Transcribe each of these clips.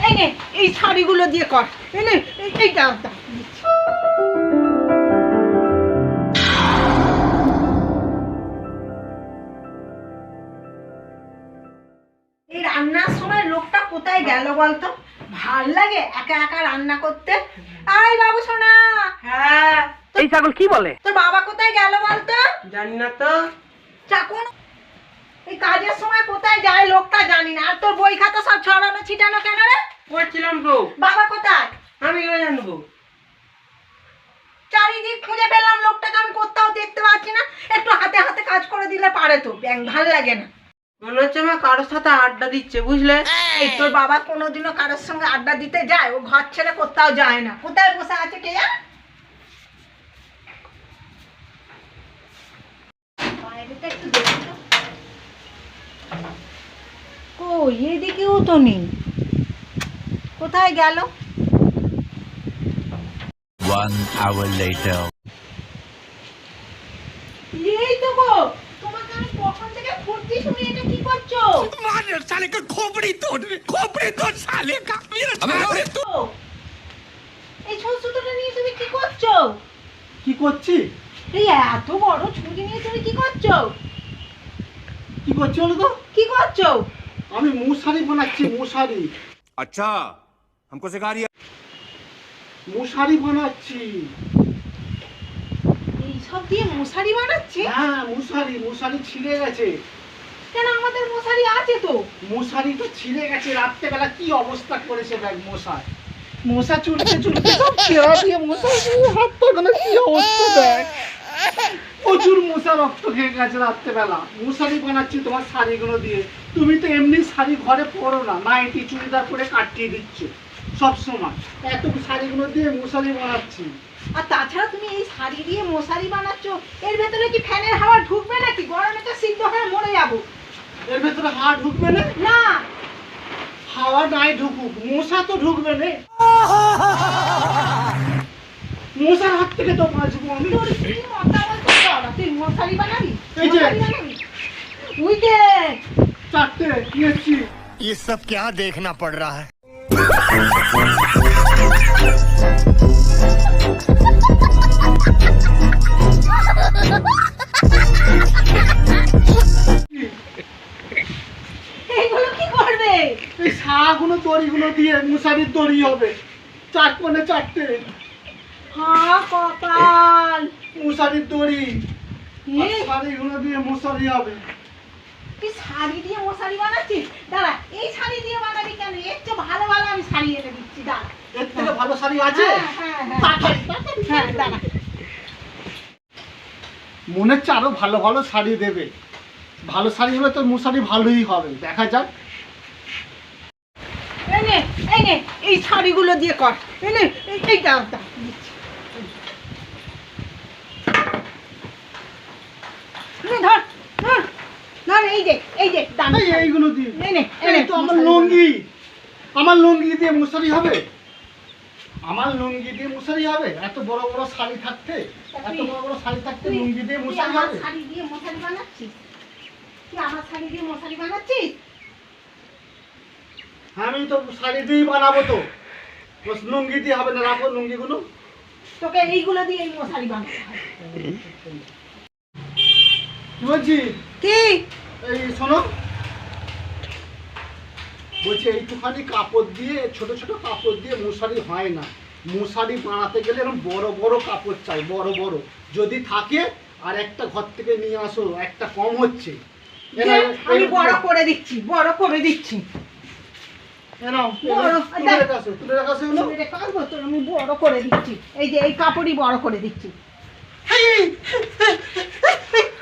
এই নে এই শাড়িগুলো দিয়ে কর। এই নে এই- দাও দাও। এই রান্নার সময় লোকটা কোথায় গেল বলতো? ভালো লাগে একা একা রান্না করতে। আই বাবু সোনা। হ্যাঁ। এই ছাগল কি বলে? তোর বাবা কোথায় গেল বলতো? জানি না তো। চাকুন এই কাজের সময় কোথায় যায় লোকটা জানি না। আর তোর বই খাতা সব ছড়ানো ছিটানো কেন রে? বাবা কোথায়? আমি কেন জানব। চারিদিক খুঁজে পেলাম লোকটাকে আমি কোথাও দেখতে পাচ্ছি না। একটু হাতে হাতে কাজ করে দিলে পারে তো ব্যাং ভালো লাগে না। মনে হচ্ছে আমার কারোর সাথে আড্ডা দিচ্ছে বুঝলে? এই তোর বাবা কোনোদিনও কারোর সঙ্গে আড্ডা দিতে যায় ও ঘর ছেড়ে কোথাও যায় না। কোথায় বসে আছে কে জানে বাইরেটা একটু দেখি তো। এদিকেও তো নেই। কোথায় গেল? কি করছ? এই করছি? এই এত বড় ছুটি নিয়ে তুমি কি করছ? কি করছ বলো কি করছ? আমি মশারি বানাচ্ছি মশারি अच्छा हमको सिखा रही মশারি বানাচ্ছি এই সব দিয়ে মশারি বানাচ্ছে হ্যাঁ মশারি মশারি ছিঁড়ে গেছে কেন আমাদের মশারি আছে তো মশারি তো ছিঁড়ে গেছে রাত্রেবেলা কি অবস্থা করেছে দেখ মশার মশা চুলতে চুলতে সব চেয়ার দিয়ে মশা দিয়ে হাত পাখানা কি অবস্থা দেখ প্রচুর মশা রক্ত খেয়ে গেছে রাত্রেবেলা। মশারি বানাচ্ছি তোমার শাড়িগুলো দিয়ে। তুমি তো এমনি শাড়ি ঘরে পরো না নাইটি চুড়িদার করে কাটিয়ে দিচ্ছ সবসময় এত শাড়িগুলো দিয়ে মশারি বানাচ্ছি। আর তাছাড়া তুমি এই শাড়ি দিয়ে মশারি বানাচ্ছ এর ভেতরে কি ফ্যানের হাওয়া ঢুকবে নাকি? গরমে তো সিদ্ধ হয়ে মরে যাব। এর ভেতরে হাওয়া ঢুকবে না? না। হাওয়া নাই ঢুকুক মশা তো ঢুকবে না। মশার হাত থেকে তো বাঁচবো আমি। তোর কি মতামত বল? তুই মশারি বানাবি এই যে। মশারি বানাবি উই দে চারটে নিয়েছি ये सब क्या देखना पड़ रहा है এইগুলো কি করবে এই শাগুলো দড়িগুলো দিয়ে মশারির দড়ি হবে চার কোণে চারটে হা কপাল মশারির দড়ি এ, আর শাড়িগুলো দিয়ে মশারি হবে। তুই শাড়ি দিয়ে মশারি বানাচ্ছিস? দাঁড়া এই শাড়ি দিয়ে বানাবি কেন? এর ভালো ভালো আমি শাড়ি এনে দিচ্ছি দাঁড়া। এর থেকে ভালো শাড়ি আছে? হ্যাঁ, হ্যাঁ, হ্যাঁ। দাঁড়া। মনে হচ্ছে আরও ভালো ভালো শাড়ি দেবে। ভালো শাড়ি হলে তো মশারি ভালোই হবে। দেখা যাক। এই শাড়িগুলো দিয়ে কর। এই এই- এই দাও দাও দিচ্ছি। নে, ধর ধর ধর এই যে এই যে এই এইগুলো দিয়ে। এই নে, এই এই নে, তো আমার লুঙ্গি। আমার লুঙ্গি দিয়ে মশারি হবে? আমার লুঙ্গি দিয়ে মশারি হবে? এত বড় বড় শাড়ি থাকতে এত বড় বড় শাড়ি থাকতে লুঙ্গি দিয়ে মশারি হবে? শাড়ি দিয়ে মশারি বানাচ্ছিস? তুই আমার শাড়ি দিয়ে মশারি বানাচ্ছিস? আমি তো শাড়ি দিয়েই বানাবো তো। লুঙ্গি দিয়ে হবে না রাখো লুঙ্গিগুলো। তোকে এইগুলো দিয়ে এই মশারি বানাতে হবে। কি বলছি কি? এই শোনো। বলছি এইটুখানি কাপড় দিয়ে ছোট ছোট কাপড় দিয়ে মশারি হয় না। মশারি বানাতে গেলে এরকম বড় বড় কাপড় চাই বড় বড়। যদি থাকে আর একটা ঘর থেকে নিয়ে আসো একটা কম হচ্ছে। আমি বড় করে দিচ্ছি বড় করে দিচ্ছি। তো আমি বড় করে দিচ্ছি। এই যে এই কাপড়ই বড় করে দিচ্ছি। এই, এই,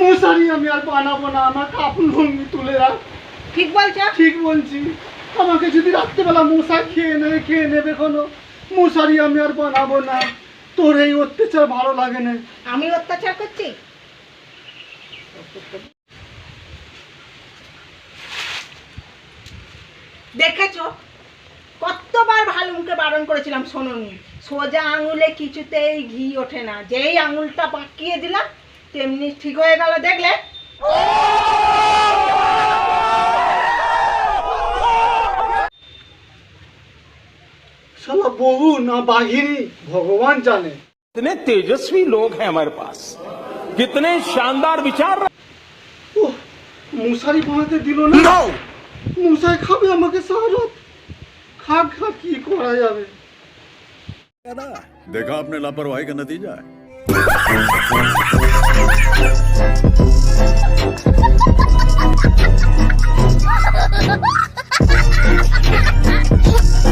মশারি আমি আর বানাবো না আমার কাপড় ভঙ্গি তুলে রাখ। ঠিক বলছো? ঠিক বলছি। আমাকে যদি রাত্রেবেলা মশা খেয়ে নেবে খেয়ে নেবে কোনো মশারি আমি আর বানাবো না। তোর এই অত্যাচার ভালো লাগে না। আমি অত্যাচার করছি? দেখেছ? কতবার ভালুমকে বারণ করেছিলাম শোনোনি। সোজা আঙুলে কিছুতেই ঘি ওঠে না। যেই আঙুলটা পাকিয়ে দিলাম তেমনি ঠিক হয়ে গেল দেখলে শালা বহু না বাঘিনী ভগবান জানে कितने तेजस्वी लोग हैं हमारे पास कितने शानदार विचार ওহ মশারি বানাতে দিল না মশাই খাবে আমাকে সারা খা খা কি করা যাবে देखा आपने लापरवाही का नतीजा ハハハハハ!